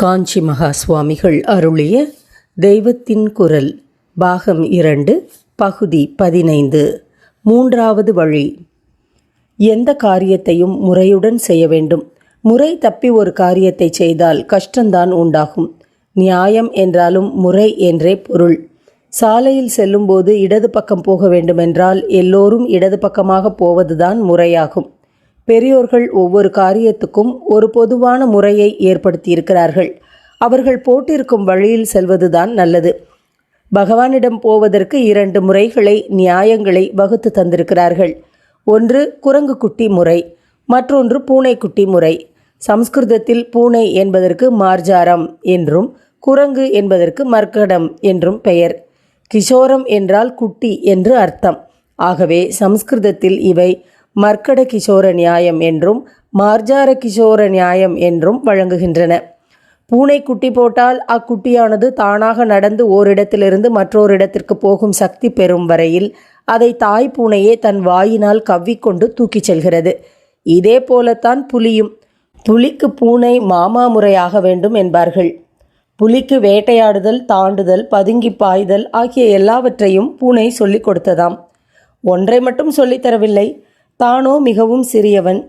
காஞ்சி மகா சுவாமிகள் அருளிய தெய்வத்தின் குரல் பாகம் இரண்டு பகுதி பதினைந்து. மூன்றாவது வழி. எந்த காரியத்தையும் முறையுடன் செய்ய வேண்டும். முறை தப்பி ஒரு காரியத்தை செய்தால் கஷ்டந்தான் உண்டாகும். நியாயம் என்றாலும் முறை என்றே பொருள். சாலையில் செல்லும்போது இடது பக்கம் போக வேண்டுமென்றால் எல்லோரும் இடது பக்கமாக போவதுதான் முறையாகும். பெரியோர்கள் ஒவ்வொரு காரியத்துக்கும் ஒரு பொதுவான முறையை ஏற்படுத்தியிருக்கிறார்கள். அவர்கள் போட்டிருக்கும் வழியில் செல்வதுதான் நல்லது. பகவானிடம் போவதற்கு இரண்டு முறைகளை நியாயங்களை வகுத்து தந்திருக்கிறார்கள். ஒன்று குரங்கு குட்டி முறை மற்றொன்று பூனைக்குட்டி முறை. சம்ஸ்கிருதத்தில் பூனை என்பதற்கு மார்ஜாரம் என்றும் குரங்கு என்பதற்கு மர்க்கடம் என்றும் பெயர். கிஷோரம் என்றால் குட்டி என்று அர்த்தம். ஆகவே சம்ஸ்கிருதத்தில் இவை மர்க்கட கிஷோர நியாயம் என்றும் மார்ஜார கிஷோர நியாயம் என்றும் வழங்குகின்றன. பூனை குட்டி போட்டால் அக்குட்டியானது தானாக நடந்து ஓரிடத்திலிருந்து மற்றொரிடத்திற்கு போகும் சக்தி பெறும் வரையில் அதை தாய் பூனையே தன் வாயினால் கவ்விக்கொண்டு தூக்கிச் செல்கிறது. இதே போலத்தான் புலியும். புலிக்கு பூனை மாமா முறையாக வேண்டும் என்பார்கள். புலிக்கு வேட்டையாடுதல் தாண்டுதல் பதுங்கி பாய்தல் ஆகிய எல்லாவற்றையும் பூனை சொல்லிக் கொடுத்ததாம். ஒன்றை மட்டும் சொல்லித் தரவில்லை தானோ மிகவும் சிறியவன்.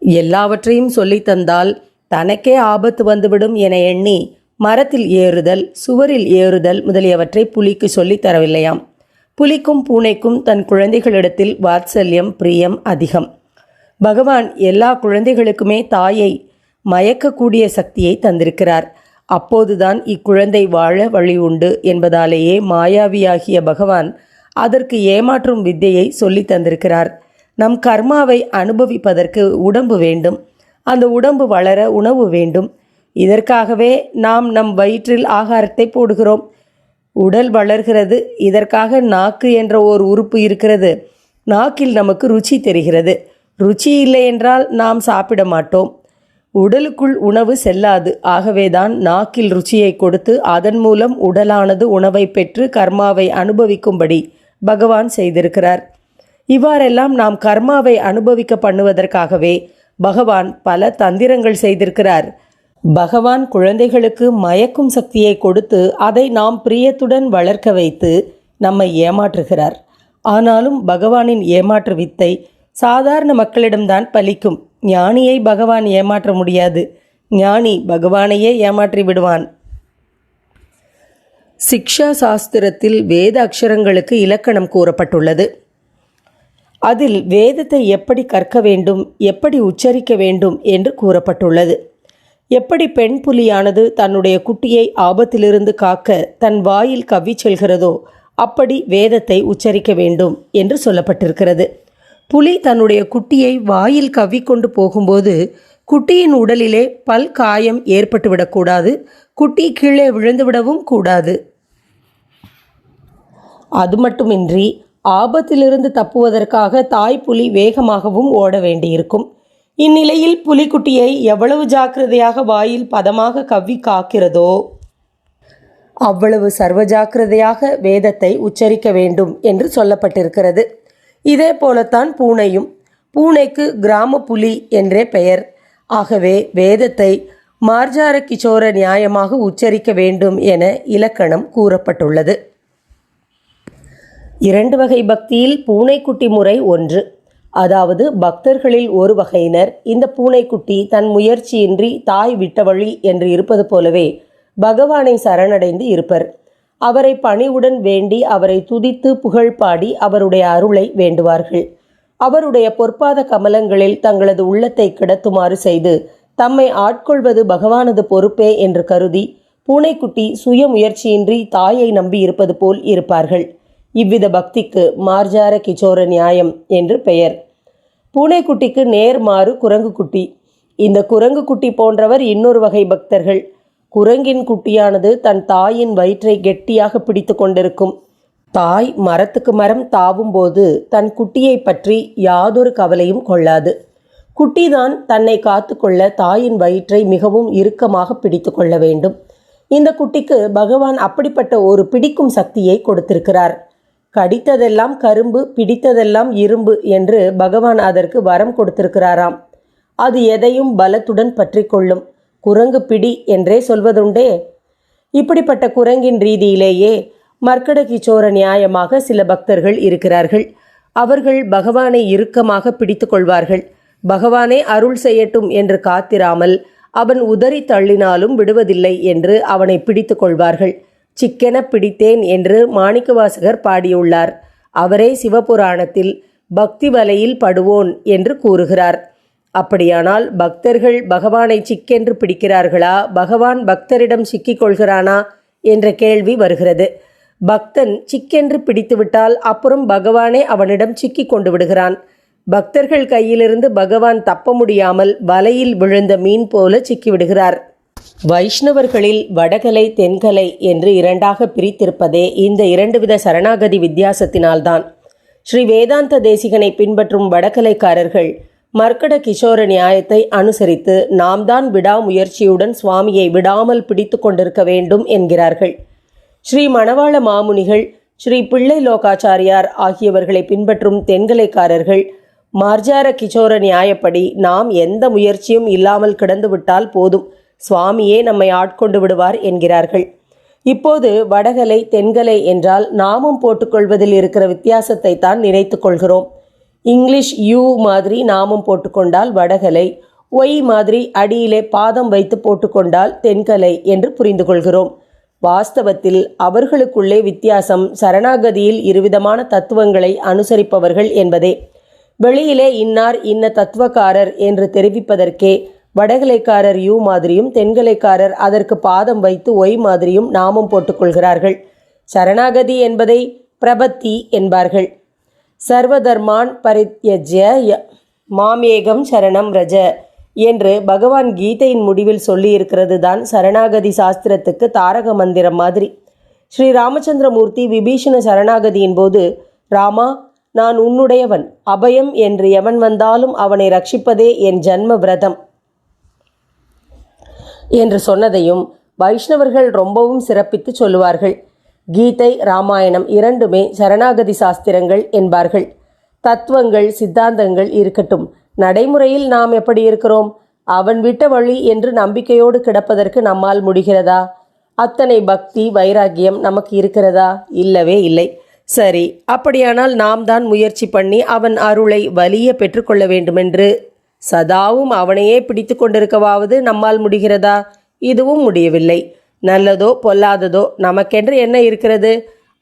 எல்லாவற்றையும் சொல்லித்தந்தால் தனக்கே ஆபத்து வந்துவிடும் என எண்ணி மரத்தில் ஏறுதல் சுவரில் ஏறுதல் முதலியவற்றை புலிக்கு சொல்லித் தரவில்லையாம். புலிக்கும் பூனைக்கும் தன் குழந்தைகளிடத்தில் வாத்சல்யம் பிரியம் அதிகம். பகவான் எல்லா குழந்தைகளுக்குமே தாயை மயக்கக்கூடிய சக்தியை தந்திருக்கிறார். அப்போதுதான் இக்குழந்தை வாழ வழி உண்டு என்பதாலேயே மாயாவியாகிய பகவான் அதற்கு ஏமாற்றும் வித்தையை சொல்லி தந்திருக்கிறார். நம் கர்மாவை அனுபவிப்பதற்கு உடம்பு வேண்டும். அந்த உடம்பு வளர உணவு வேண்டும். இதற்காகவே நாம் நம் வயிற்றில் ஆகாரத்தை போடுகிறோம். உடல் வளர்கிறது. இதற்காக நாக்கு என்ற ஓர் உறுப்பு இருக்கிறது. நாக்கில் நமக்கு ருச்சி தெரிகிறது. ருச்சி இல்லை என்றால் நாம் சாப்பிட மாட்டோம். உடலுக்குள் உணவு செல்லாது. ஆகவேதான் நாக்கில் ருச்சியை கொடுத்து அதன் மூலம் உடலானது உணவை பெற்று கர்மாவை அனுபவிக்கும்படி பகவான் செய்திருக்கிறார். இவ்வாறெல்லாம் நாம் கர்மாவை அனுபவிக்க பண்ணுவதற்காகவே பகவான் பல தந்திரங்கள் செய்திருக்கிறார். பகவான் குழந்தைகளுக்கு மயக்கும் சக்தியை கொடுத்து அதை நாம் பிரியத்துடன் வளர்க்க வைத்து நம்மை ஏமாற்றுகிறார். ஆனாலும் பகவானின் ஏமாற்று வித்தை சாதாரண மக்களிடம்தான் பலிக்கும். ஞானியை பகவான் ஏமாற்ற முடியாது. ஞானி பகவானையே ஏமாற்றி விடுவான். சிக்ஷா சாஸ்திரத்தில் வேத அக்ஷரங்களுக்கு இலக்கணம் கூறப்பட்டுள்ளது. அதில் வேதத்தை எப்படி கற்க வேண்டும் எப்படி உச்சரிக்க வேண்டும் என்று கூறப்பட்டுள்ளது. எப்படி பெண் புலியானது தன்னுடைய குட்டியை ஆபத்திலிருந்து காக்க தன் வாயில் கவ்விச் செல்கிறதோ அப்படி வேதத்தை உச்சரிக்க வேண்டும் என்று சொல்லப்பட்டிருக்கிறது. புலி தன்னுடைய குட்டியை வாயில் கவ்விக்கொண்டு போகும்போது குட்டியின் உடலிலே பல் காயம் ஏற்பட்டுவிடக்கூடாது குட்டி கீழே விழுந்துவிடவும் கூடாது. அது மட்டுமின்றி ஆபத்திலிருந்து தப்புவதற்காக தாய் புலி வேகமாகவும் ஓட வேண்டியிருக்கும். இந்நிலையில் புலிக்குட்டியை எவ்வளவு ஜாக்கிரதையாக வாயில் பதமாக கவ்வி காக்கிறதோ அவ்வளவு சர்வ ஜாக்கிரதையாக வேதத்தை உச்சரிக்க வேண்டும் என்று சொல்லப்பட்டிருக்கிறது. இதே போலத்தான் பூனையும். பூனைக்கு கிராம புலி என்றே பெயர். ஆகவே வேதத்தை மார்ஜார கிஷோர நியாயமாக உச்சரிக்க வேண்டும் என இலக்கணம் கூறப்பட்டுள்ளது. இரண்டு வகை பக்தியில் பூனைக்குட்டி முறை ஒன்று. அதாவது பக்தர்களில் ஒரு வகையினர் இந்த பூனைக்குட்டி தன் முயற்சியின்றி தாய் விட்ட வழி என்று இருப்பது போலவே பகவானை சரணடைந்து இருப்பர். அவரை பணிவுடன் வேண்டி அவரை துதித்து புகழ் பாடி அவருடைய அருளை வேண்டுவார்கள். அவருடைய பொற்பாத கமலங்களில் தங்களது உள்ளத்தை கிடத்துமாறு செய்து தம்மை ஆட்கொள்வது பகவானது பொறுப்பே என்று கருதி பூனைக்குட்டி சுய முயற்சியின்றி தாயை நம்பி இருப்பது போல் இருப்பார்கள். இவ்வித பக்திக்கு மார்ஜார கிச்சோர நியாயம் என்று பெயர். பூனைக்குட்டிக்கு நேர்மாறு குரங்கு குட்டி இந்த குரங்கு குட்டி போன்றவர் இன்னொரு வகை பக்தர்கள். குரங்கின் குட்டியானது தன் தாயின் வயிற்றை கெட்டியாக பிடித்து கொண்டிருக்கும் தாய் மரத்துக்கு மரம் தாவும்போது தன் குட்டியை பற்றி யாதொரு கவலையும் கொள்ளாது. குட்டிதான் தன்னை காத்துக்கொள்ள தாயின் வயிற்றை மிகவும் இறுக்கமாக பிடித்து கொள்ள வேண்டும். இந்த குட்டிக்கு பகவான் அப்படிப்பட்ட ஒரு பிடிக்கும் சக்தியை கொடுத்திருக்கிறார். கடித்ததெல்லாம் கரும்பு பிடித்ததெல்லாம் இரும்பு என்று பகவான் அதற்கு வரம் கொடுத்திருக்கிறாராம். அது எதையும் பலத்துடன் பற்றி கொள்ளும். குரங்கு பிடி என்றே சொல்வதுண்டே. இப்படிப்பட்ட குரங்கின் ரீதியிலேயே மர்க்கடகி சோர நியாயமாக சில பக்தர்கள் இருக்கிறார்கள். அவர்கள் பகவானை இறுக்கமாக பிடித்து கொள்வார்கள். பகவானே அருள் செய்யட்டும் என்று காத்திராமல் அவன் உதறி தள்ளினாலும் விடுவதில்லை என்று அவனை பிடித்து கொள்வார்கள். சிக்கென பிடித்தேன் என்று மாணிக்கவாசகர் பாடியுள்ளார். அவரே சிவபுராணத்தில் பக்தி வலையில் படுவோன் என்று கூறுகிறார். அப்படியானால் பக்தர்கள் பகவானை சிக்கென்று பிடிக்கிறார்களா? பகவான் பக்தரிடம் சிக்கிக் கொள்கிறானா? என்ற கேள்வி வருகிறது. பக்தன் சிக்கென்று பிடித்துவிட்டால் அப்புறம் பகவானே அவனிடம் சிக்கிக் கொண்டு விடுகிறான். பக்தர்கள் கையிலிருந்து பகவான் தப்ப முடியாமல் வலையில் விழுந்த மீன் போல சிக்கிவிடுகிறார் வைஷ்ணவர்களில் வடகலை தென்கலை என்று இரண்டாக பிரித்திருப்பதே இந்த இரண்டு வித சரணாகதி வித்தியாசத்தினால்தான். ஸ்ரீ வேதாந்த தேசிகனை பின்பற்றும் வடகலைக்காரர்கள் மர்க்கட கிஷோர நியாயத்தை அனுசரித்து நாம் தான் விடாமுயற்சியுடன் சுவாமியை விடாமல் பிடித்து கொண்டிருக்க வேண்டும் என்கிறார்கள். ஸ்ரீ மணவாள மாமுனிகள் ஸ்ரீ பிள்ளை லோகாச்சாரியார் ஆகியவர்களை பின்பற்றும் தென்கலைக்காரர்கள் மார்ஜார கிஷோர நியாயப்படி நாம் எந்த முயற்சியும் இல்லாமல் கிடந்துவிட்டால் போதும். சுவாமியே நம்மை ஆட்கொண்டு விடுவார் என்கிறார்கள். இப்போது வடகலை தென்கலை என்றால் நாமும் போட்டுக்கொள்வதில் இருக்கிற வித்தியாசத்தை தான் நினைத்து கொள்கிறோம். இங்கிலீஷ் யூ மாதிரி நாமும் போட்டுக்கொண்டால் வடகலை ஒய் மாதிரி அடியிலே பாதம் வைத்து போட்டுக்கொண்டால் தென்கலை என்று புரிந்து கொள்கிறோம் வாஸ்தவத்தில் அவர்களுக்குள்ளே வித்தியாசம் சரணாகதியில் இருவிதமான தத்துவங்களை அனுசரிப்பவர்கள் என்பதே. வெளியிலே இன்னார் இன்ன தத்துவக்காரர் என்று தெரிவிப்பதற்கே வடகலைக்காரர் யூ மாதிரியும் தென்கலைக்காரர் அதற்கு பாதம் வைத்து ஒய் மாதிரியும் நாமம் போட்டுக்கொள்கிறார்கள். சரணாகதி என்பதை பிரபத்தி என்பார்கள். சர்வதர்மான் பரித்யஜ ய- மாமேகம் சரணம் ரஜ. என்று பகவான் கீதையின் முடிவில் சொல்லியிருக்கிறது தான் சரணாகதி சாஸ்திரத்துக்கு தாரக மந்திரம் மாதிரி. ஸ்ரீ ராமச்சந்திரமூர்த்தி விபீஷண சரணாகதியின் போது ராமா நான் உன்னுடையவன் அபயம் என்று எவன் வந்தாலும் அவனை ரட்சிப்பதே என் ஜன்ம விரதம் என்று சொன்னதையும் வைஷ்ணவர்கள் ரொம்பவும் சிறப்பித்து சொல்லுவார்கள். கீதை ராமாயணம் இரண்டுமே சரணாகதி சாஸ்திரங்கள் என்பார்கள். தத்துவங்கள் சித்தாந்தங்கள் இருக்கட்டும். நடைமுறையில் நாம் எப்படி இருக்கிறோம்? அவன் விட்ட வழி என்று நம்பிக்கையோடு கிடப்பதற்கு நம்மால் முடிகிறதா? அத்தனை பக்தி வைராக்கியம் நமக்கு இருக்கிறதா? இல்லவே இல்லை. சரி அப்படியானால் நாம் தான் முயற்சி பண்ணி அவன் அருளை வலிய பெற்றுக்கொள்ள வேண்டுமென்று. சதாவும் அவனையே பிடித்து கொண்டிருக்கவாவது நம்மால் முடிகிறதா? இதுவும் முடியவில்லை. நல்லதோ பொல்லாததோ நமக்கென்று என்ன இருக்கிறது?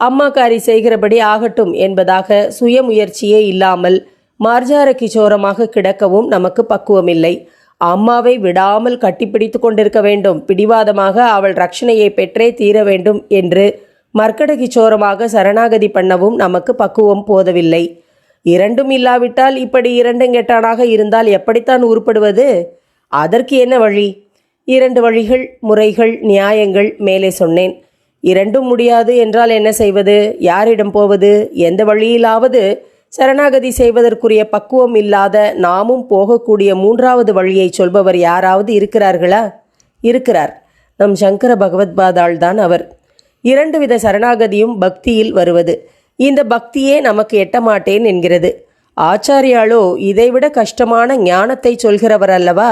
அம்மாக்காரி செய்கிறபடி ஆகட்டும் என்பதாக சுயமுயற்சியே இல்லாமல் மார்ஜார கிச்சோரமாக கிடக்கவும் நமக்கு பக்குவமில்லை. அம்மாவை விடாமல் கட்டிப்பிடித்து கொண்டிருக்க வேண்டும். பிடிவாதமாக அவள் ரட்சணையை பெற்றே தீர வேண்டும் என்று மர்க்கட சோரமாக சரணாகதி பண்ணவும் நமக்கு பக்குவம் போதவில்லை. இரண்டும் இல்லாவிட்டால் இப்படி இரண்டும் கெட்டானாக இருந்தால் எப்படித்தான் உருப்படுவது? அதற்கு என்ன வழி? இரண்டு வழிகள் முறைகள் நியாயங்கள் மேலே சொன்னேன். இரண்டும் முடியாது என்றால் என்ன செய்வது? யாரிடம் போவது? எந்த வழியிலாவது சரணாகதி செய்வதற்குரிய பக்குவம் இல்லாத நாமும் போகக்கூடிய மூன்றாவது வழியை சொல்பவர் யாராவது இருக்கிறார்களா? இருக்கிறார். நம் சங்கர பகவத்பாதாள் தான் அவர். இரண்டு வித சரணாகதியும் பக்தியில் வருவது. இந்த பக்தியே நமக்கு எட்ட மாட்டேன் என்கிறது. ஆச்சாரியாளோ இதைவிட கஷ்டமான ஞானத்தை சொல்கிறவர் அல்லவா?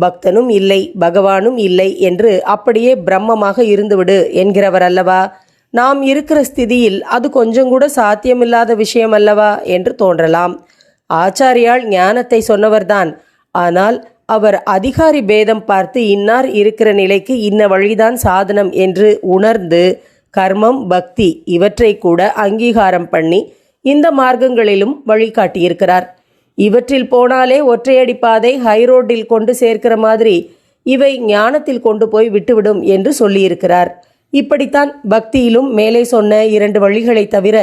பக்தனும் இல்லை பகவானும் இல்லை என்று அப்படியே பிரம்மமாக இருந்துவிடு என்கிறவர் அல்லவா? நாம் இருக்கிற ஸ்திதியில் அது கொஞ்சம் கூட சாத்தியமில்லாத விஷயம் அல்லவா என்று தோன்றலாம். ஆச்சாரியால் ஞானத்தை சொன்னவர்தான். ஆனால் அவர் அதிகாரி பேதம் பார்த்து இன்னார் இருக்கிற நிலைக்கு இன்ன வழிதான் சாதனம் என்று உணர்ந்து கர்மம் பக்தி இவற்றை கூட அங்கீகாரம் பண்ணி இந்த மார்க்கங்களிலும் வழிகாட்டியிருக்கிறார். இவற்றில் போனாலே ஒற்றையடி பாதை ஹைரோட்டில் கொண்டு சேர்க்கிற மாதிரி இவை ஞானத்தில் கொண்டு போய் விட்டுவிடும் என்று சொல்லியிருக்கிறார். இப்படித்தான் பக்தியிலும் மேலே சொன்ன இரண்டு வழிகளை தவிர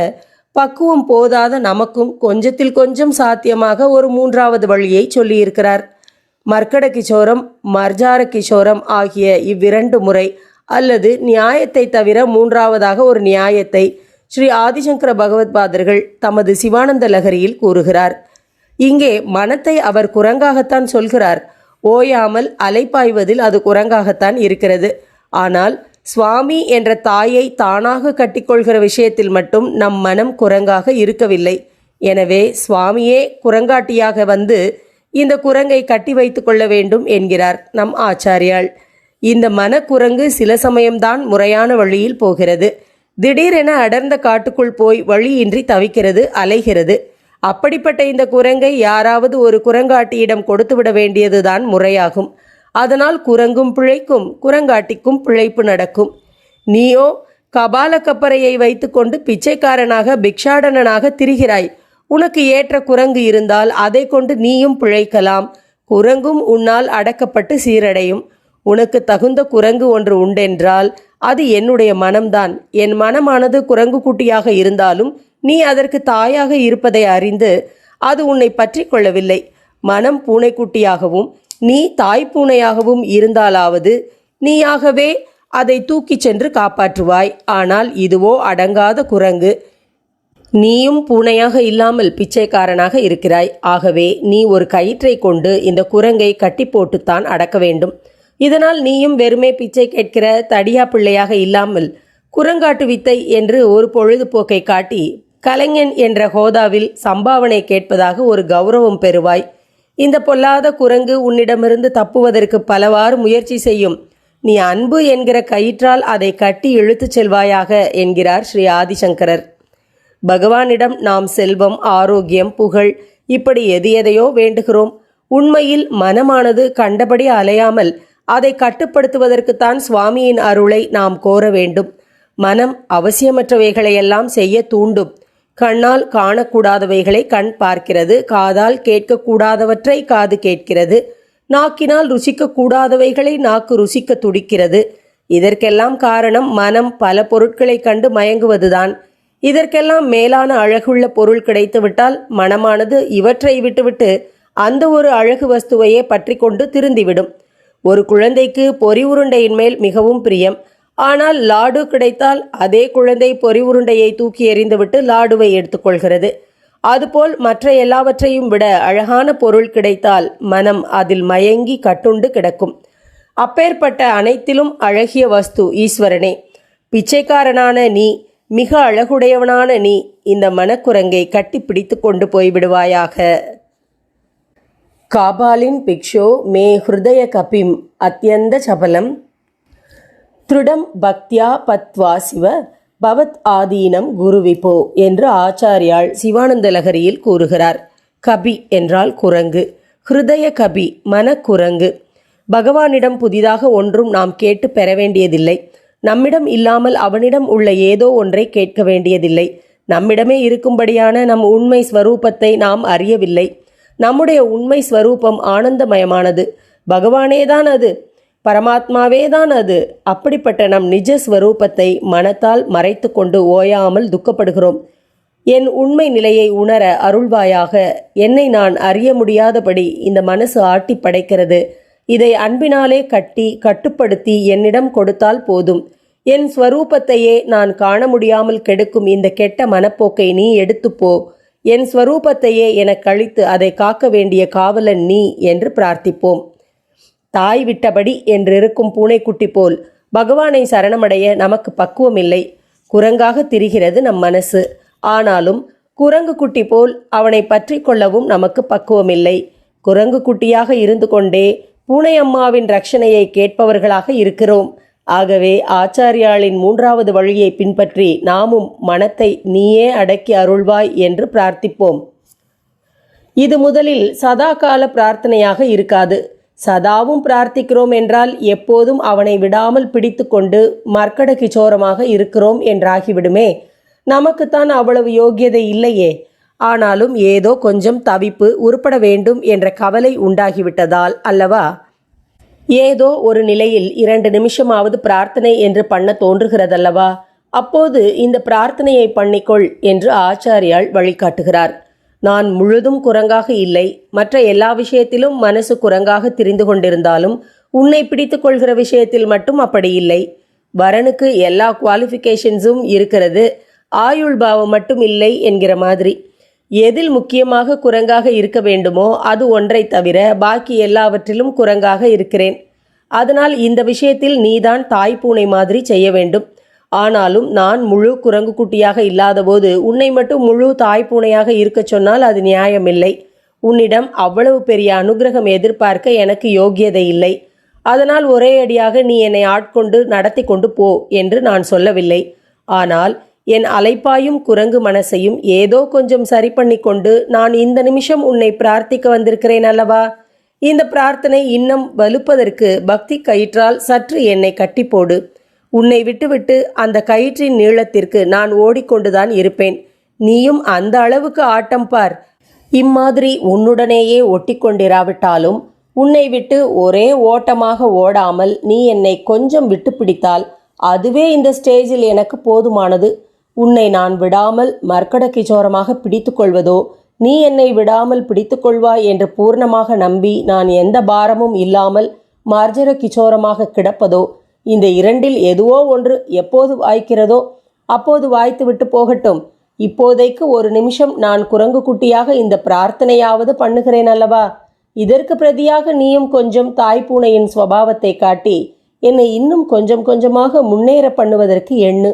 பக்குவம் போதாத நமக்கும் கொஞ்சத்தில் கொஞ்சம் சாத்தியமாக ஒரு மூன்றாவது வழியை சொல்லியிருக்கிறார். மர்க்கட கிஷோரம் மர்ஜார கிஷோரம் ஆகிய இவ்விரண்டு முறை அல்லது நியாயத்தை தவிர மூன்றாவதாக ஒரு நியாயத்தை ஸ்ரீ ஆதிசங்கர பகவத்பாதர்கள் தமது சிவானந்த லகரியில் கூறுகிறார். இங்கே மனத்தை அவர் குரங்காகத்தான் சொல்கிறார். ஓயாமல் அலைப்பாய்வதில் அது குரங்காகத்தான் இருக்கிறது. ஆனால் சுவாமி என்ற தாயை தானாக கட்டிக்கொள்கிற விஷயத்தில் மட்டும் நம் மனம் குரங்காக இருக்கவில்லை. எனவே சுவாமியே குரங்காட்டியாக வந்து இந்த குரங்கை கட்டி வைத்து கொள்ள வேண்டும் என்கிறார் நம் ஆச்சாரியாள் இந்த மனக்குரங்கு சில சமயம்தான் முறையான வழியில் போகிறது. திடீரென அடர்ந்த காட்டுக்குள் போய் வழியின்றி தவிக்கிறது அலைகிறது. அப்படிப்பட்ட இந்த குரங்கை யாராவது ஒரு குரங்காட்டியிடம் கொடுத்துவிட வேண்டியதுதான் முறையாகும். அதனால் குரங்கும் பிழைக்கும் குரங்காட்டிக்கும் பிழைப்பு நடக்கும். நீயோ கபால கப்பரையை வைத்துக்கொண்டு பிச்சைக்காரனாக பிக்ஷாடனனாக திரிகிறாய். உனக்கு ஏற்ற குரங்கு இருந்தால் அதை கொண்டு நீயும் பிழைக்கலாம். குரங்கும் உன்னால் அடக்கப்பட்டு சீரடையும். உனக்கு தகுந்த குரங்கு ஒன்று உண்டென்றால் அது என்னுடைய மனம்தான். என் மனமானது குரங்கு குட்டியாக இருந்தாலும் நீ அதற்கு தாயாக இருப்பதை அறிந்து அது உன்னை பற்றி கொள்ளவில்லை. மனம் பூனைக்குட்டியாகவும் நீ தாய் பூனையாகவும் இருந்தாலாவது நீயாகவே அதை தூக்கிச் சென்று காப்பாற்றுவாய். ஆனால் இதுவோ அடங்காத குரங்கு. நீயும் பூனையாக இல்லாமல் பிச்சைக்காரனாக இருக்கிறாய். ஆகவே நீ ஒரு கயிற்றை கொண்டு இந்த குரங்கை கட்டி போட்டுத்தான் அடக்க வேண்டும். இதனால் நீயும் வெறுமே பிச்சை கேட்கிற தடியா பிள்ளையாக இல்லாமல் குரங்காட்டு வித்தை என்று ஒரு பொழுதுபோக்கை காட்டி கலைஞன் என்ற ஹோதாவில் சம்பாவனை கேட்பதாக ஒரு கௌரவம் பெறுவாய். இந்த பொல்லாத குரங்கு உன்னிடமிருந்து தப்புவதற்கு பலவாறு முயற்சி செய்யும். நீ அன்பு என்கிற கயிற்றால் அதை கட்டி இழுத்துச் செல்வாயாக என்கிறார் ஸ்ரீ ஆதிசங்கரர். பகவானிடம் நாம் செல்வம் ஆரோக்கியம் புகழ் இப்படி எது எதையோ வேண்டுகிறோம். உண்மையில் மனமானது கண்டபடி அலையாமல் அதை கட்டுப்படுத்துவதற்குத்தான் சுவாமியின் அருளை நாம் கோர வேண்டும். மனம் அவசியமற்றவைகளையெல்லாம் செய்ய தூண்டும். கண்ணால் காணக்கூடாதவைகளை கண் பார்க்கிறது காதால் கேட்கக்கூடாதவற்றை காது கேட்கிறது நாக்கினால் ருசிக்கக்கூடாதவைகளை நாக்கு ருசிக்க துடிக்கிறது. இதற்கெல்லாம் காரணம் மனம் பல பொருட்களை கண்டு மயங்குவதுதான். இதற்கெல்லாம் மேலான அழகுள்ள பொருள் கிடைத்துவிட்டால் மனமானது இவற்றை விட்டுவிட்டு அந்த ஒரு அழகு வஸ்துவையே பற்றி கொண்டு திருந்திவிடும். ஒரு குழந்தைக்கு பொறி உருண்டையின் மேல் மிகவும் பிரியம். ஆனால் லாடு கிடைத்தால் அதே குழந்தை பொறி உருண்டையை தூக்கி எறிந்துவிட்டு லாடுவை எடுத்துக்கொள்கிறது. அதுபோல் மற்ற எல்லாவற்றையும் விட அழகான பொருள் கிடைத்தால் மனம் அதில் மயங்கி கட்டுண்டு கிடக்கும். அப்பேற்பட்ட அனைத்திலும் அழகிய வஸ்து ஈஸ்வரனே. பிச்சைக்காரனான நீ மிக அழகுடையவனான நீ இந்த மனக்குரங்கை கட்டி பிடித்து கொண்டு போய்விடுவாயாக. காபாலின் பிக்ஷோ மே ஹிருதய கபிம் அத்தியந்த சபலம். திருடம் பக்தியா பத்வா சிவ பவத் ஆதீனம் குருவிபோ என்று ஆச்சாரியால் சிவானந்த லகரியில் கூறுகிறார். கபி என்றால் குரங்கு. ஹிருதய கபி மனக்குரங்கு. பகவானிடம் புதிதாக ஒன்றும் நாம் கேட்டு பெற வேண்டியதில்லை. நம்மிடம் இல்லாமல் அவனிடம் உள்ள ஏதோ ஒன்றை கேட்க வேண்டியதில்லை. நம்மிடமே இருக்கும்படியான நம் உண்மை ஸ்வரூபத்தை நாம் அறியவில்லை. நம்முடைய உண்மை ஸ்வரூபம் ஆனந்தமயமானது. பகவானேதான் அது. பரமாத்மாவே தான் அது. அப்படிப்பட்ட நம் நிஜ ஸ்வரூபத்தை மனத்தால் மறைத்து கொண்டு ஓயாமல் துக்கப்படுகிறோம். என் உண்மை நிலையை உணர அருள்வாயாக. என்னை நான் அறிய முடியாதபடி இந்த மனசு ஆட்டி படைக்கிறது. இதை அன்பினாலே கட்டி கட்டுப்படுத்தி என்னிடம் கொடுத்தால் போதும். என் ஸ்வரூபத்தையே நான் காண முடியாமல் கெடுக்கும் இந்த கெட்ட மனப்போக்கை நீ எடுத்துப்போ என் ஸ்வரூபத்தையே எனக் கழித்து அதை காக்க வேண்டிய காவலன் நீ என்று பிரார்த்திப்போம். தாய் விட்டபடி என்றிருக்கும் பூனைக்குட்டி போல் பகவானை சரணமடைய நமக்கு பக்குவமில்லை. குரங்காக திரிகிறது நம் மனசு. ஆனாலும் குரங்கு குட்டி போல் அவனை பற்றி கொள்ளவும் நமக்கு பக்குவமில்லை. குரங்கு குட்டியாக இருந்து கொண்டே பூனை அம்மாவின் ரட்சணையை கேட்பவர்களாக இருக்கிறோம். ஆகவே ஆச்சாரியாளின் மூன்றாவது வழியை பின்பற்றி நாமும் மனத்தை நீயே அடக்கி அருள்வாய் என்று பிரார்த்திப்போம். இது முதலில் சதா கால பிரார்த்தனையாக இருக்காது. சதாவும் பிரார்த்திக்கிறோம் என்றால் எப்போதும் அவனை விடாமல் பிடித்து கொண்டு மர்க்கட கிச்சோரமாக இருக்கிறோம் என்றாகிவிடுமே. நமக்குத்தான் அவ்வளவு யோகியதை இல்லையே. ஆனாலும் ஏதோ கொஞ்சம் தவிப்பு உருப்பட வேண்டும் என்ற கவலை உண்டாகிவிட்டதால் அல்லவா? ஏதோ ஒரு நிலையில் இரண்டு நிமிஷமாவது பிரார்த்தனை என்று பண்ண தோன்றுகிறதல்லவா? அப்போது இந்த பிரார்த்தனையை பண்ணிக்கொள் என்று ஆச்சாரியால் வழிகாட்டுகிறார். நான் முழுதும் குரங்காக இல்லை. மற்ற எல்லா விஷயத்திலும் மனசு குரங்காக திரிந்து கொண்டிருந்தாலும் உன்னை பிடித்து கொள்கிற விஷயத்தில் மட்டும் அப்படி இல்லை. வரனுக்கு எல்லா குவாலிஃபிகேஷன்ஸும் இருக்கிறது. ஆயுள் பாவம் மட்டும் இல்லை என்கிற மாதிரி. எதில் முக்கியமாக குரங்காக இருக்க வேண்டுமோ அது ஒன்றை தவிர பாக்கி எல்லாவற்றிலும் குரங்காக இருக்கிறேன். அதனால் இந்த விஷயத்தில் நீதான் தாய் பூனை மாதிரி செய்ய வேண்டும். ஆனாலும் நான் முழு குரங்கு குட்டியாக இல்லாதபோது உன்னை மட்டும் முழு தாய் பூனையாக இருக்கச் சொன்னால் அது நியாயமில்லை. உன்னிடம் அவ்வளவு பெரிய அனுகிரகம் எதிர்பார்க்க எனக்கு யோக்கியதை இல்லை. அதனால் ஒரே அடியாக நீ என்னை ஆட்கொண்டு நடத்தி கொண்டு போ என்று நான் சொல்லவில்லை. ஆனால் என் அலைப்பாயும் குரங்கு மனசையும் ஏதோ கொஞ்சம் சரி பண்ணி கொண்டு நான் இந்த நிமிஷம் உன்னை பிரார்த்திக்க வந்திருக்கிறேன் அல்லவா? இந்த பிரார்த்தனை இன்னும் வலுப்பதற்கு பக்தி கயிற்றால் சற்று என்னை கட்டி போடு உன்னை விட்டுவிட்டு அந்த கயிற்றின் நீளத்திற்கு நான் ஓடிக்கொண்டுதான் இருப்பேன். நீயும் அந்த அளவுக்கு ஆட்டம் பார். இம்மாதிரி உன்னுடனேயே ஒட்டிக்கொண்டிராவிட்டாலும் உன்னை விட்டு ஒரே ஓட்டமாக ஓடாமல் நீ என்னை கொஞ்சம் விட்டு பிடித்தால் அதுவே இந்த ஸ்டேஜில் எனக்கு போதுமானது. உன்னை நான் விடாமல் மர்க்கட கிச்சோரமாக நீ என்னை விடாமல் பிடித்துக்கொள்வாய் என்று பூர்ணமாக நம்பி நான் எந்த பாரமும் இல்லாமல் மார்ஜர கிச்சோரமாக கிடப்பதோ இந்த இரண்டில் எதுவோ ஒன்று எப்போது வாய்க்கிறதோ அப்போது வாய்த்து விட்டு போகட்டும். இப்போதைக்கு ஒரு நிமிஷம் நான் குரங்கு குட்டியாக இந்த பிரார்த்தனையாவது பண்ணுகிறேன் அல்லவா? இதற்கு பிரதியாக நீயும் கொஞ்சம் தாய்ப்பூனையின் சுவாவத்தை காட்டி என்னை இன்னும் கொஞ்சம் கொஞ்சமாக முன்னேற பண்ணுவதற்கு எண்ணு.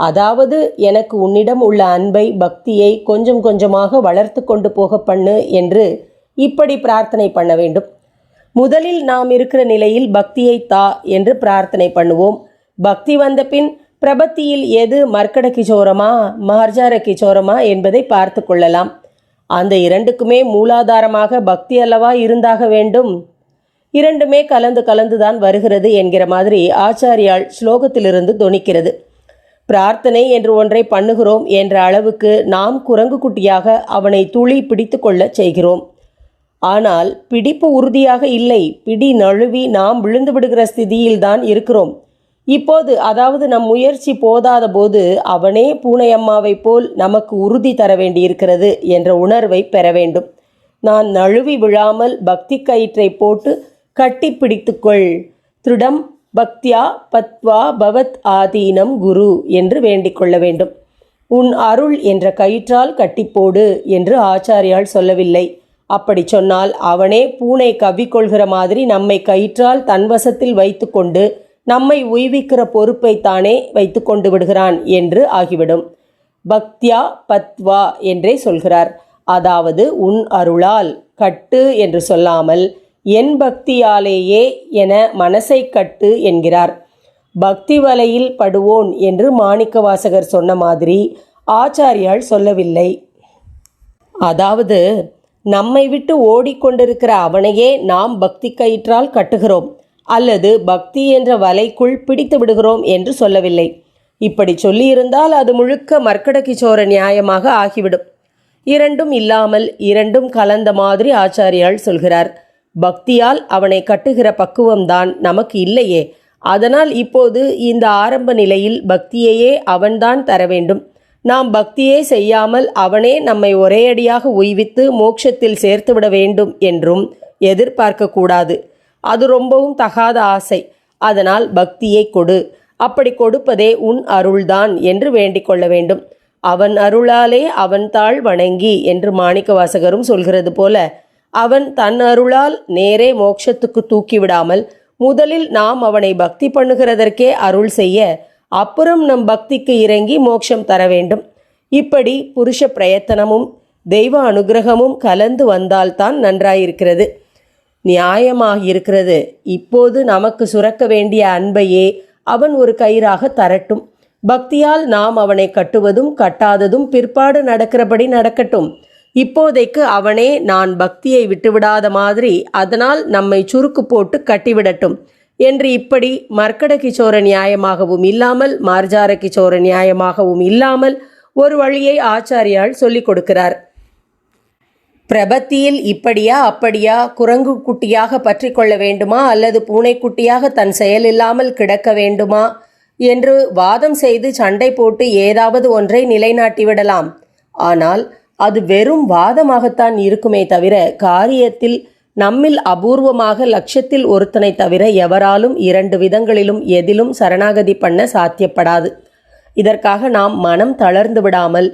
அதாவது எனக்கு உன்னிடம் உள்ள அன்பை பக்தியை கொஞ்சம் கொஞ்சமாக வளர்த்து கொண்டு போக பண்ணு என்று இப்படி பிரார்த்தனை பண்ண வேண்டும். முதலில் நாம் இருக்கிற நிலையில் பக்தியை தா என்று பிரார்த்தனை பண்ணுவோம். பக்தி வந்த பின் பிரபத்தியில் எது மர்க்கட கிச்சோரமா மார்ஜார கிச்சோரமா என்பதை பார்த்து கொள்ளலாம். அந்த இரண்டுக்குமே மூலாதாரமாக பக்தி அல்லவா இருந்தாக வேண்டும்? இரண்டுமே கலந்து கலந்துதான் வருகிறது என்கிற மாதிரி ஆச்சாரியால் ஸ்லோகத்திலிருந்து தொனிக்கிறது பிரார்த்தனை என்று ஒன்றை பண்ணுகிறோம் என்ற அளவுக்கு நாம் குரங்கு குட்டியாக அவனை துளி பிடித்து கொள்ளச் செய்கிறோம். ஆனால் பிடிப்பு உறுதியாக இல்லை. பிடி நழுவி நாம் விழுந்து விடுகிற ஸ்திதியில்தான் இருக்கிறோம். இப்போது அதாவது நம் முயற்சி போதாத போது அவனே பூனையம்மாவைப் போல் நமக்கு உறுதி தர வேண்டியிருக்கிறது என்ற உணர்வை பெற வேண்டும். நான் நழுவி விழாமல் பக்தி கயிற்றை போட்டு கட்டி பிடித்துக்கொள். திருடம் பக்தியா பத்வா பவத் ஆதீனம் குரு என்று வேண்டிக் கொள்ள வேண்டும். உன் அருள் என்ற கயிற்றால் கட்டிப்போடு என்று ஆச்சாரியால் சொல்லவில்லை. அப்படி சொன்னால் அவனே பூனை கவ்விக்கொள்கிற மாதிரி நம்மை கயிற்றால் தன்வசத்தில் வைத்துக்கொண்டு நம்மை உய்விக்கிற பொறுப்பை தானே வைத்து கொண்டு விடுகிறான் என்று ஆகிவிடும். பக்தியா பத்வா என்றே சொல்கிறார். அதாவது உன் அருளால் கட்டு என்று சொல்லாமல் என் பக்தியாலேயே என மனசை கட்டு என்கிறார். பக்தி வலையில் படுவோன் என்று மாணிக்கவாசகர் சொன்ன மாதிரி ஆச்சாரியால் சொல்லவில்லை. அதாவது நம்மை விட்டு ஓடிக்கொண்டிருக்கிற அவனையே நாம் பக்தி கயிற்றால் கட்டுகிறோம். அல்லது பக்தி என்ற வலைக்குள் பிடித்து விடுகிறோம் என்று சொல்லவில்லை. இப்படி சொல்லியிருந்தால் அது முழுக்க மர்க்கடக்கிச்சோர நியாயமாக ஆகிவிடும். இரண்டும் இல்லாமல் இரண்டும் கலந்த மாதிரி ஆச்சாரியால் சொல்கிறார். பக்தியால் அவனை கட்டுகிற பக்குவம்தான் நமக்கு இல்லையே. அதனால் இப்போது இந்த ஆரம்ப நிலையில் பக்தியையே அவன்தான் தர வேண்டும். நாம் பக்தியே செய்யாமல் அவனே நம்மை ஒரேயடியாக உய்வித்து மோட்சத்தில் சேர்த்துவிட வேண்டும் என்றும் எதிர்பார்க்கக்கூடாது அது ரொம்பவும் தகாத ஆசை. அதனால் பக்தியை கொடு. அப்படி கொடுப்பதே உன் அருள்தான் என்று வேண்டிக் கொள்ள வேண்டும். அவன் அருளாலே அவன் தாழ் வணங்கி என்று மாணிக்க வாசகரும் சொல்கிறது போல அவன் தன் அருளால் நேரே மோட்சத்துக்கு தூக்கிவிடாமல் முதலில் நாம் அவனை பக்தி பண்ணுகிறதற்கே அருள் செய்ய அப்புறம் நம் பக்திக்கு இறங்கி மோட்சம் தர வேண்டும். இப்படி புருஷ பிரயத்தனமும் தெய்வ அனுகிரகமும் கலந்து வந்தால்தான் நன்றாயிருக்கிறது. நியாயமாகியிருக்கிறது. இப்போது நமக்கு சுரக்க வேண்டிய அன்பையே அவன் ஒரு கயிறாக தரட்டும். பக்தியால் நாம் அவனை கட்டுவதும் கட்டாததும் பிற்பாடு நடக்கிறபடி நடக்கட்டும். இப்போதைக்கு அவனே நான் பக்தியை விட்டுவிடாத மாதிரி அதனால் நம்மை சுருக்கு போட்டு கட்டிவிடட்டும். என்று இப்படி மர்க்கட கிஷோர நியாயமாகவும் இல்லாமல் மார்ஜார கிஷோர நியாயமாகவும் இல்லாமல் ஒரு வழியை ஆச்சாரியால் சொல்லிக் கொடுக்கிறார். பிரபத்தியில் இப்படியா அப்படியா குரங்கு குட்டியாக பற்றி கொள்ள வேண்டுமா அல்லது பூனைக்குட்டியாக தன் செயல் இல்லாமல் கிடக்க வேண்டுமா என்று வாதம் செய்து சண்டை போட்டு ஏதாவது ஒன்றை நிலைநாட்டிவிடலாம் ஆனால் அது வெறும் வாதமாகத்தான் இருக்குமே தவிர காரியத்தில் நம்மில் அபூர்வமாக லட்சத்தில் ஒருத்தனை தவிர எவராலும் இரண்டு விதங்களிலும் எதிலும் சரணாகதி பண்ண சாத்தியப்படாது. இதற்காக நாம் மனம் தளர்ந்து விடாமல்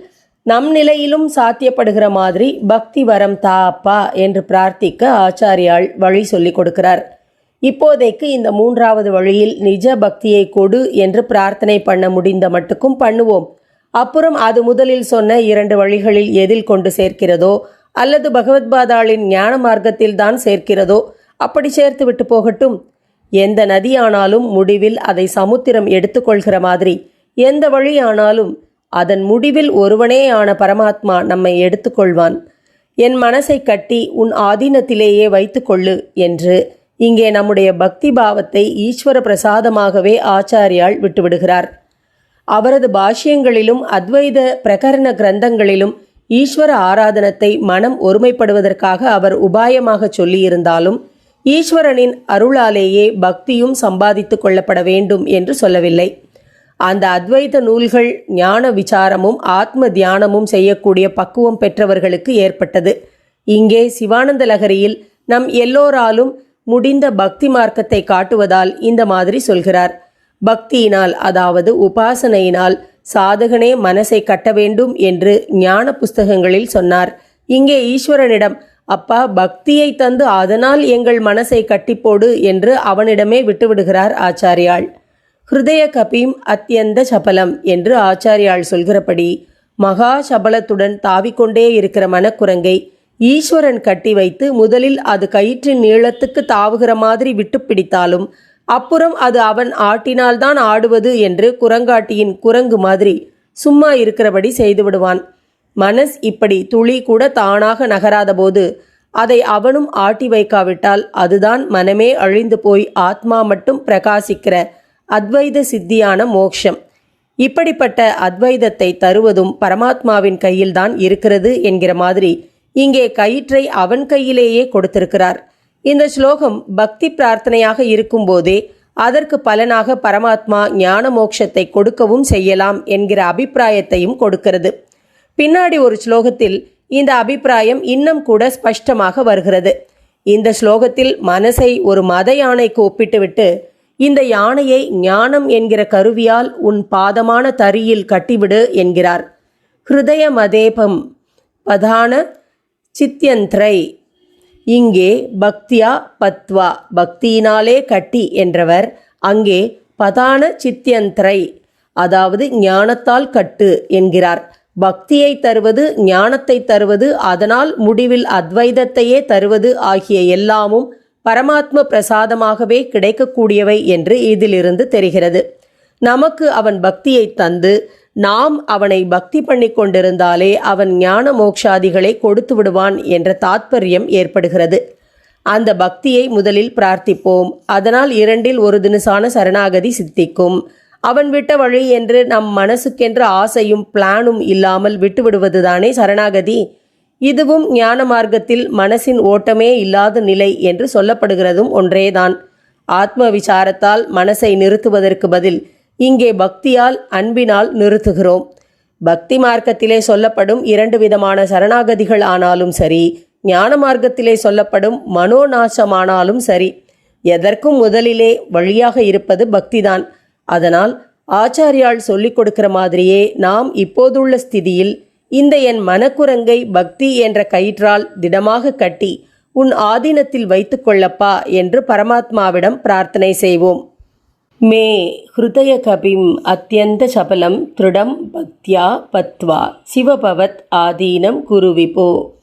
நம் நிலையிலும் சாத்தியப்படுகிற மாதிரி பக்தி வரம் தா அப்பா என்று பிரார்த்திக்க ஆச்சாரியால் வழி சொல்லிக் கொடுக்கிறார். இப்போதைக்கு இந்த மூன்றாவது வழியில் நிஜ பக்தியை கொடு என்று பிரார்த்தனை பண்ண முடிந்த மட்டுக்கும் பண்ணுவோம். அப்புறம் அது முதலில் சொன்ன இரண்டு வழிகளில் எதில் கொண்டு சேர்க்கிறதோ அல்லது பகவத்பாதாளின் ஞான மார்க்கத்தில் தான் சேர்க்கிறதோ அப்படி சேர்த்து விட்டு போகட்டும். எந்த நதியானாலும் முடிவில் அதை சமுத்திரம் எடுத்துக்கொள்கிற மாதிரி. எந்த வழியானாலும் அதன் முடிவில் ஒருவனேயான பரமாத்மா நம்மை எடுத்துக்கொள்வான் என் மனசை கட்டி உன் ஆதீனத்திலேயே வைத்துக்கொள்ளு என்று இங்கே நம்முடைய பக்தி பாவத்தை ஈஸ்வர பிரசாதமாகவே ஆச்சாரியால் விட்டுவிடுகிறார். அவரது பாஷ்யங்களிலும் அத்வைத பிரகரண கிரந்தங்களிலும் ஈஸ்வர ஆராதனத்தை மனம் ஒருமைப்படுவதற்காக அவர் உபாயமாக சொல்லியிருந்தாலும் ஈஸ்வரனின் அருளாலேயே பக்தியும் சம்பாதித்து கொள்ளப்பட வேண்டும் என்று சொல்லவில்லை. அந்த அத்வைத நூல்கள் ஞான விசாரமும் ஆத்ம தியானமும் செய்யக்கூடிய பக்குவம் பெற்றவர்களுக்கு ஏற்பட்டது. இங்கே சிவானந்த லகரியில் நம் எல்லோராலும் முடிந்த பக்தி மார்க்கத்தை காட்டுவதால் இந்த மாதிரி சொல்கிறார். பக்தியினால் அதாவது உபாசனையினால் சாதகனே மனசை கட்ட வேண்டும் என்று ஞான புஸ்தகங்களில் சொன்னார். இங்கே ஈஸ்வரனிடம் அப்பா பக்தியை தந்து அதனால் எங்கள் மனசை கட்டிப்போடு என்று அவனிடமே விட்டுவிடுகிறார் ஆச்சாரியாள். ஹிருதய கபீம் அத்தியந்த சபலம் என்று ஆச்சாரியாள் சொல்கிறபடி மகா சபலத்துடன் தாவிக்கொண்டே இருக்கிற மனக்குரங்கை ஈஸ்வரன் கட்டி வைத்து முதலில் அது கயிற்றின் நீளத்துக்கு தாவுகிற மாதிரி விட்டு பிடித்தாலும் அப்புறம் அது அவன் ஆட்டினால்தான் ஆடுவது என்று குரங்காட்டியின் குரங்கு மாதிரி சும்மா இருக்கிறபடி செய்துவிடுவான். மனஸ் இப்படி துளி கூட தானாக நகராத போது அதை அவனும் ஆட்டி வைக்காவிட்டால் அதுதான் மனமே அழிந்து போய் ஆத்மா மட்டும் பிரகாசிக்கிற அத்வைத சித்தியான மோக்ஷம். இப்படிப்பட்ட அத்வைதத்தை தருவதும் பரமாத்மாவின் கையில்தான் இருக்கிறது என்கிற மாதிரி இங்கே கயிற்றை அவன் கையிலேயே கொடுத்திருக்கிறார். இந்த ஸ்லோகம் பக்தி பிரார்த்தனையாக இருக்கும்போதே அதற்கு பலனாக பரமாத்மா ஞான மோட்சத்தை கொடுக்கவும் செய்யலாம் என்கிற அபிப்பிராயத்தையும் கொடுக்கிறது. பின்னாடி ஒரு ஸ்லோகத்தில் இந்த அபிப்பிராயம் இன்னும் கூட ஸ்பஷ்டமாக வருகிறது. இந்த ஸ்லோகத்தில் மனசை ஒரு மத யானைக்கு ஒப்பிட்டுவிட்டு இந்த யானையை ஞானம் என்கிற கருவியால் உன் பாதமான தரியில் கட்டிவிடு என்கிறார். ஹிருதய மதேபம் பதான சித்யந்திரை. இங்கே பக்தியா பத்வா பக்தியினாலே கட்டி என்றவர். அங்கே பதான சித்தியந்திரை அதாவது ஞானத்தால் கட்டு என்கிறார். பக்தியை தருவது ஞானத்தை தருவது அதனால் முடிவில் அத்வைதத்தையே தருவது ஆகிய எல்லாமும் பரமாத்ம பிரசாதமாகவே கிடைக்கக்கூடியவை என்று இதிலிருந்து தெரிகிறது. நமக்கு அவன் பக்தியை தந்து நாம் அவனை பக்தி பண்ணி கொண்டிருந்தாலே அவன் ஞான மோக்ஷாதிகளை கொடுத்து விடுவான் என்ற தாத்பரியம் ஏற்படுகிறது. அந்த பக்தியை முதலில் பிரார்த்திப்போம். அதனால் இரண்டில் ஒரு தினசான சரணாகதி சித்திக்கும். அவன் விட்ட வழி என்று நம் மனசுக்கென்ற ஆசையும் பிளானும் இல்லாமல் விட்டுவிடுவதுதானே சரணாகதி? இதுவும் ஞான மார்க்கத்தில் மனசின் ஓட்டமே இல்லாத நிலை என்று சொல்லப்படுகிறதும் ஒன்றேதான். ஆத்ம விசாரத்தால் மனசை நிறுத்துவதற்கு பதில் இங்கே பக்தியால் அன்பினால் நிறுத்துகிறோம். பக்தி மார்க்கத்திலே சொல்லப்படும் இரண்டு விதமான சரணாகதிகள் ஆனாலும் சரி ஞான மார்க்கத்திலே சொல்லப்படும் மனோநாசமானாலும் சரி எதற்கும் முதலிலே வழியாக இருப்பது பக்திதான். அதனால் ஆச்சாரியால் சொல்லிக் கொடுக்கிற மாதிரியே நாம் இப்போதுள்ள ஸ்திதியில் இந்த என் மனக்குரங்கை பக்தி என்ற கயிற்றால் திடமாக கட்டி உன் ஆதீனத்தில் வைத்துக்கொள்ளப்பா என்று பரமாத்மாவிடம் பிரார்த்தனை செய்வோம். மே ஹிருதயகபிம் அத்தியந்த சபலம் திருடம் பக்தியா பத்வா சிவபவத் ஆதீனம் குருவிபோ.